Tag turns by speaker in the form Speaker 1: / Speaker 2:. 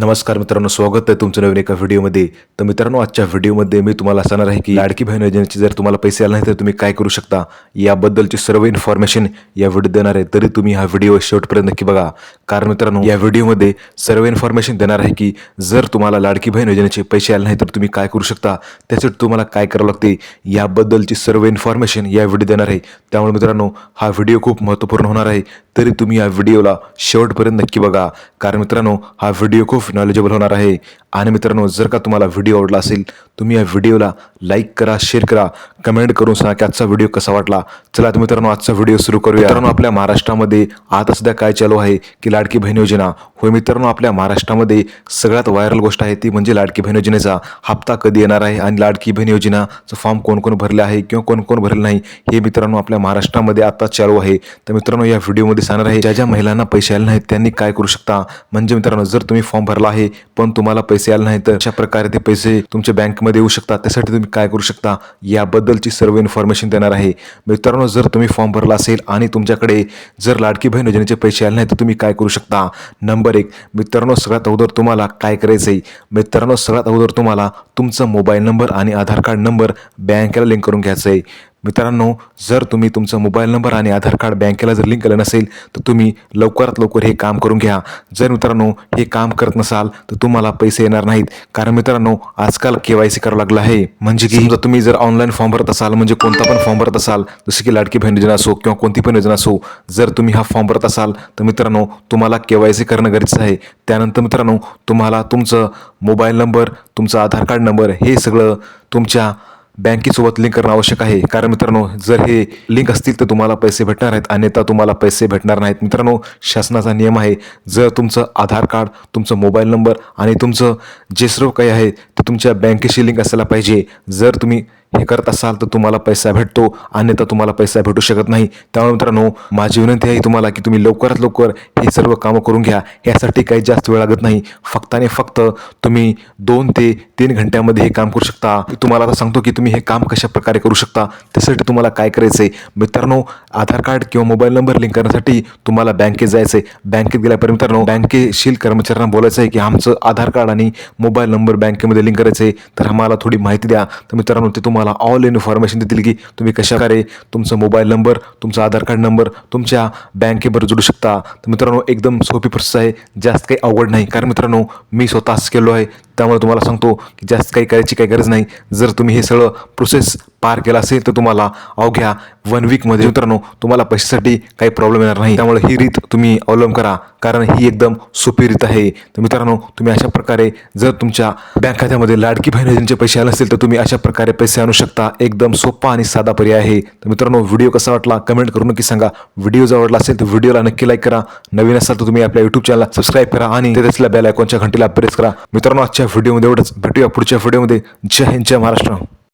Speaker 1: नमस्कार मित्रांनो स्वागत आहे तुमचं नवीन एका व्हिडिओमध्ये. तर मित्रांनो आजच्या व्हिडिओमध्ये मी तुम्हाला सांगणार आहे की लाडकी बहीण योजनेची जर तुम्हाला पैसे आले नाही तर तुम्ही काय करू शकता? याबद्दलची सर्व इन्फॉर्मेशन या व्हिडिओ देणार आहे. तरी तुम्ही हा व्हिडिओ शेवटपर्यंत नक्की बघा. कारण मित्रांनो या व्हिडिओमध्ये सर्व इन्फॉर्मेशन देणार आहे की जर तुम्हाला लाडकी बहीण योजनेचे पैसे आले नाही तर तुम्ही काय करू शकता? त्यासाठी तुम्हाला काय करावं लागते? याबद्दलची सर्व इन्फॉर्मेशन या व्हिडिओ देणार आहे. त्यामुळे मित्रांनो हा व्हिडिओ खूप महत्त्वपूर्ण होणार आहे. तरी तुम्ही या व्हिडिओला शेवटपर्यंत नक्की बघा. कारण मित्रांनो हा व्हिडिओ खूप नॉलेजेबल होणार आहे. आणि मित्रांनो जर का तुम्हाला व्हिडिओ आवडला असेल तुम्ही या व्हिडिओला लाईक करा शेअर करा. कमेंट करून सांगा की आजचा व्हिडिओ कसा वाटला. चला तर मित्रांनो आजचा व्हिडिओ सुरू करूया. मित्रांनो आपल्या महाराष्ट्रामध्ये आता सध्या काय चालू आहे? की लाडकी बहीण योजना. होय मित्रांनो आपल्या महाराष्ट्रामध्ये सगळ्यात व्हायरल गोष्ट आहे ती म्हणजे लाडकी बहीण योजनेचा हप्ता कधी येणार आहे आणि लाडकी बहीण योजनाचं फॉर्म कोण कोण भरले आहे किंवा कोण कोण भरले नाही हे मित्रांनो आपल्या महाराष्ट्रामध्ये आता चालू आहे. तर मित्रांनो या व्हिडिओमध्ये सांगणार आहे ज्या ज्या महिलांना पैसे आले नाहीत त्यांनी काय करू शकता? म्हणजे मित्रांनो जर तुम्ही फॉर्म भरला आहे पण तुम्हाला पैसे आले नाही तर अशा प्रकारे ते पैसे तुमच्या बँकमध्ये येऊ शकतात. त्यासाठी तुम्ही काय करू शकता? याबद्दलची सर्व इन्फॉर्मेशन देणार आहे. मित्रांनो जर तुम्ही फॉर्म भरला असेल आणि तुमच्याकडे जर लाडकी बहीण योजनेचे पैसे आले नाही तर तुम्ही काय करू शकता. नंबर एक मित्रांनो सगळ्यात अगोदर तुम्हाला काय करायचं आहे मित्रांनो सगळ्यात अगोदर तुम्हाला तुमचा मोबाईल नंबर आणि आधार कार्ड नंबर बँकेला लिंक करून घ्यायचं आहे मित्रांनो जर तुम्ही तुमचा मोबाईल नंबर आणि आधार कार्ड बँकेला जर लिंक केलं नसेल तर तुम्ही लवकरात लवकर हे काम करून घ्या. जर मित्रांनो हे काम करत नसाल तर तुम्हाला पैसे येणार नाहीत. कारण मित्रांनो आजकाल के वाय सी करावं लागलं आहे. म्हणजे की समजा तुम्ही जर ऑनलाईन फॉर्म भरत असाल म्हणजे कोणता पण फॉर्म भरत असाल जसे की लाडकी बहीण योजना असो किंवा कोणती पण योजना असो जर तुम्ही हा फॉर्म भरत असाल तर मित्रांनो तुम्हाला के वाय सी करणं गरजेचं आहे. त्यानंतर मित्रांनो तुम्हाला तुमचं मोबाईल नंबर तुमचा आधार कार्ड नंबर हे सगळं तुमच्या बँकेसोबत लिंक करणं आवश्यक आहे. कारण मित्रांनो जर हे लिंक असतील तर तुम्हाला पैसे भेटणार आहेत. अन्यथा तुम्हाला पैसे भेटणार नाहीत. मित्रांनो शासनाचा नियम आहे जर तुमचं आधार कार्ड तुमचं मोबाईल नंबर आणि तुमचं जे सर्व काही आहे ते तुमच्या बँकेशी लिंक असायला पाहिजे. जर तुम्ही हे करत असाल तर तुम्हाला पैसा भेटतो अन्यथा तुम्हाला पैसा भेटू शकत नाही. त्यामुळे मित्रांनो माझी विनंती आहे तुम्हाला की तुम्ही लवकरात लवकर हे सर्व कामं करून घ्या. यासाठी काही जास्त वेळ लागत नाही. फक्त आणि फक्त तुम्ही दोन ते तीन घंट्यामध्ये हे काम करू शकता. तुम्हाला आता सांगतो की तुम्ही हे काम कशा प्रकारे करू शकता त्यासाठी तुम्हाला काय करायचं आहे मित्रांनो आधार कार्ड किंवा मोबाईल नंबर लिंक करण्यासाठी तुम्हाला बँकेत जायचं आहे बँकेत गेल्यापर्यंत मित्रांनो बँकेशील कर्मचाऱ्यांना बोलायचं आहे की आमचं आधार कार्ड आणि मोबाईल नंबर बँकेमध्ये लिंक करायचं आहे तर आम्हाला थोडी माहिती द्या. तर मित्रांनो ते तुम्हाला ऑल इन्फॉर्मेशन देतील की तुम्ही कशा प्रकारे तुमचा मोबाईल नंबर तुमचा आधार कार्ड नंबर तुमच्या बँकेबरोबर जोडू शकता. तर मित्रांनो एकदम सोपी प्रोसेस आहे. जास्त काही अवघड नाही. कारण मित्रांनो मी स्वतःच केलो आहे. त्यामुळे तुम्हाला सांगतो की जास्त काही करायची काही गरज नाही. जर तुम्ही हे सगळं प्रोसेस पार केला असेल तर तुम्हाला अवघ्या वन वीकमध्ये मित्रांनो तुम्हाला पैशासाठी काही प्रॉब्लेम येणार नाही. त्यामुळे ही रीत तुम्ही अवलंब करा. कारण ही एकदम सोपी रीत आहे. तर मित्रांनो तुम्ही अशा प्रकारे जर तुमच्या बँक खात्यामध्ये लाडकी फायनान्सचे पैसे आले असेल तर तुम्ही अशा प्रकारे पैसे आणू शकता. एकदम सोपा आणि साधा पर्याय आहे. तर मित्रांनो व्हिडिओ कसा वाटला कमेंट करून नक्की सांगा. व्हिडिओ जर आवडला असेल तर व्हिडिओला नक्की लाईक करा. नवीन असाल तर तुम्ही आपल्या युट्यूब चॅनलला सबस्क्राईब करा आणि तिथे असलेल्या बेल आयकॉनच्या घंटीला प्रेस करा. मित्रांनो आजच्या व्हिडिओमध्ये एवढंच. भेटूया पुढच्या व्हिडिओमध्ये जय हिंद जय महाराष्ट्र.